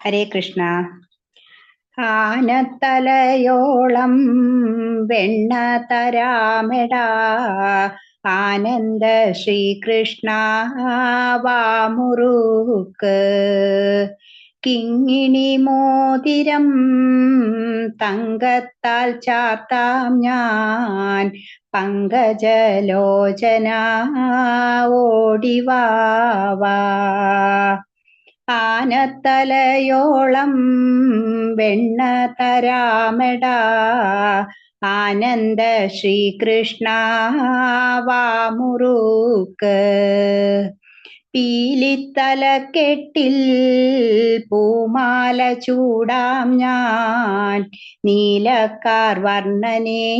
ഹരേ കൃഷ്ണ. ആനത്തലയോളം വെണ്ണ തരാമിടാ. ആനന്ദ ശ്രീകൃഷ്ണ വാമുറുക്ക് കിങ്ങിണി മോതിരം തങ്കത്താൽ ചാത്താം ഞാൻ. പങ്കജലോചന ഓടിവാവാ ആനത്തലയോളം വെണ്ണ തരാമെടാ. ആനന്ദ ശ്രീകൃഷ്ണ വാമുറുക്ക് പീലിത്തലക്കെട്ടിൽ പൂമാല ചൂടാം ഞാൻ. നീലക്കാർ വർണനെ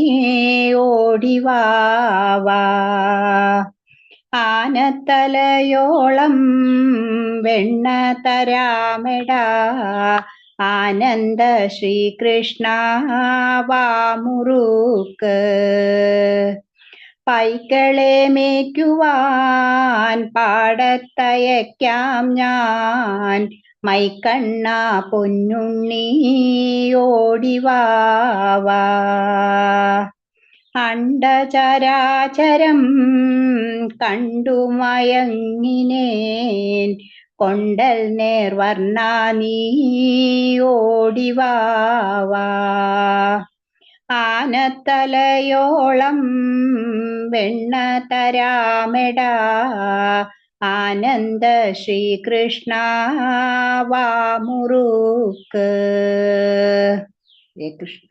ഓടിവാവാ ആനത്തലയോളം വെണ്ണ തരാമെടാ. ആനന്ദ ശ്രീകൃഷ്ണ വാമുറുക്ക് പൈക്കളെ മേയ്ക്കുവാൻ പാടത്തയക്കാം ഞാൻ. മൈക്കണ്ണ പൊന്നുണ്ണി ഓടിവാവാ. അണ്ടചരാചരം കണ്ടു മയങ്ങിനേൻ. കൊണ്ടൽ നേർവർണ നീ ഓടിവാവാ ആനത്തലയോളം വെണ്ണ തരാമെടാ. ആനന്ദ ശ്രീകൃഷ്ണ വാമുറുക്ക് ഹരേ കൃഷ്ണ